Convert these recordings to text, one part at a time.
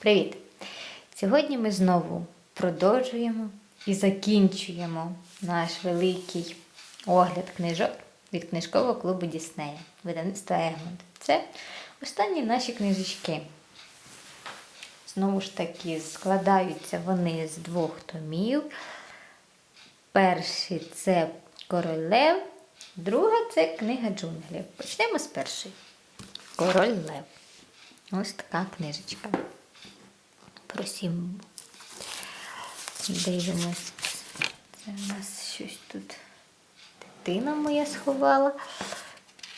Привіт! Сьогодні ми знову продовжуємо і закінчуємо наш великий огляд книжок від книжкового клубу Діснея, видавництва Егмонт. Це останні наші книжечки. Знову ж таки, складаються вони з двох томів. Перший це Король Лев, друга це книга джунглів. Почнемо з першої. Король Лев. Ось така книжечка. Про Сімбу. Дивимось. Це у нас щось тут дитина моя сховала.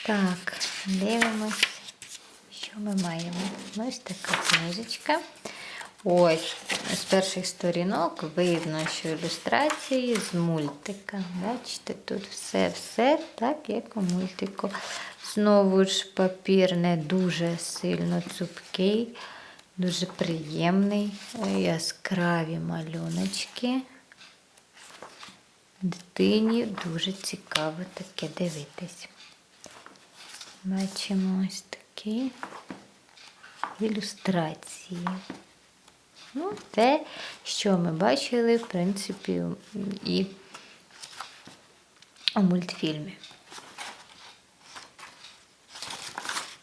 Так, дивимось, що ми маємо. Ось така книжечка. Ось, з перших сторінок видно, що ілюстрації з мультика. Бачите, тут все-все так, як у мультику. Знову ж папір не дуже сильно цупкий, дуже приємний, яскраві малюночки. Дитині дуже цікаво таке дивитись. Бачимо ось такі ілюстрації. Ну, те, що ми бачили, в принципі, і у мультфільмі.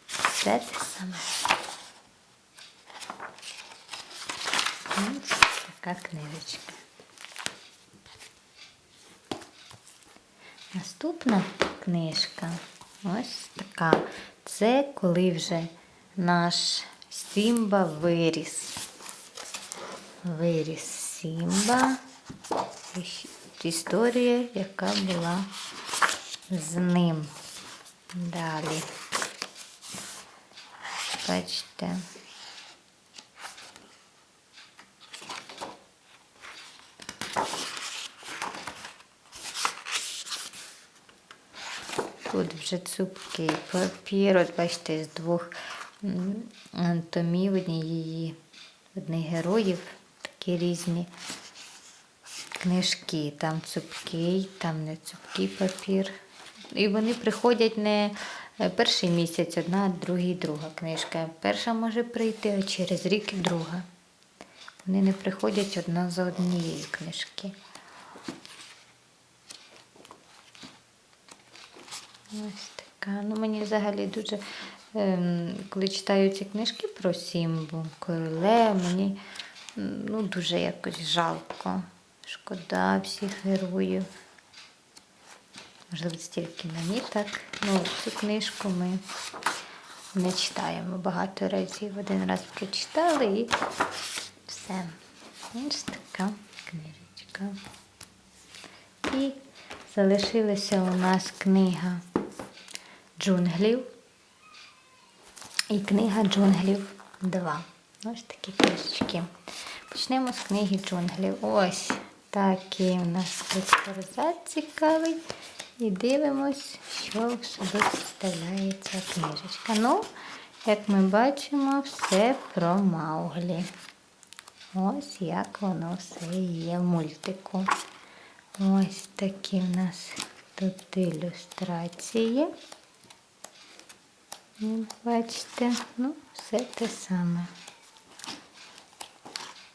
Все те саме. Ось така книжечка. Наступна книжка ось така. Це коли вже наш Сімба виріс. Виріс Сімба. Історія, яка була з ним. Далі. Бачите. Тут вже цупкий папір, от бачите, з двох томів однієї, одних героїв, такі різні книжки. Там цупкий, там не цупкий папір. І вони приходять не е, перший місяць, одна, другий, друга книжка. Перша може прийти, а через рік друга. Вони не приходять одна за однією книжки. Ось така. Ну, мені взагалі дуже, ем, коли читаю ці книжки про Сімбу, короле, мені ну, дуже якось жалко. Шкода всіх героїв. Можливо, стільки мені так. Ну, цю книжку ми не читаємо багато разів. Один раз прочитали і все. Ось така книжечка. І залишилася у нас книга джунглів. І книга джунглів 2. Ось такі книжечки. Почнемо з книги джунглів. Ось такий у нас експозат цікавий. І дивимось, що в собі представляє ця книжечка. Ну, як ми бачимо, все про Мауглі. Ось як воно все є в мультику. Ось такі в нас тут ілюстрації. Ну, Бачите, ну, все те саме.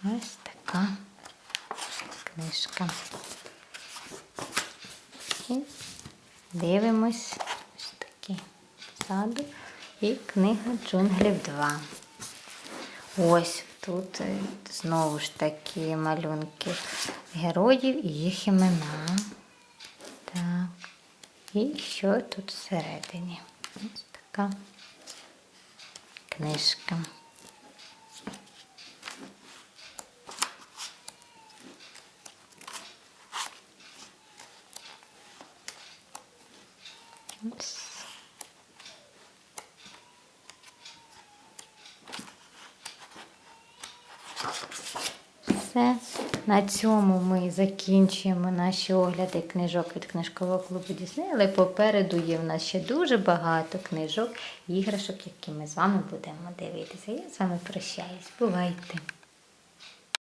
Ось така книжка. І дивимось ось такі ззаду. І книга джунглів 2. Ось тут е, знову ж такі малюнки героїв і їх імена. Так. І що тут всередині? Ось така книжка. Ось. Все. На цьому ми закінчуємо наші огляди книжок від книжкового клубу Дісней, але попереду є в нас ще дуже багато книжок, іграшок, які ми з вами будемо дивитися. Я з вами прощаюсь. Бувайте!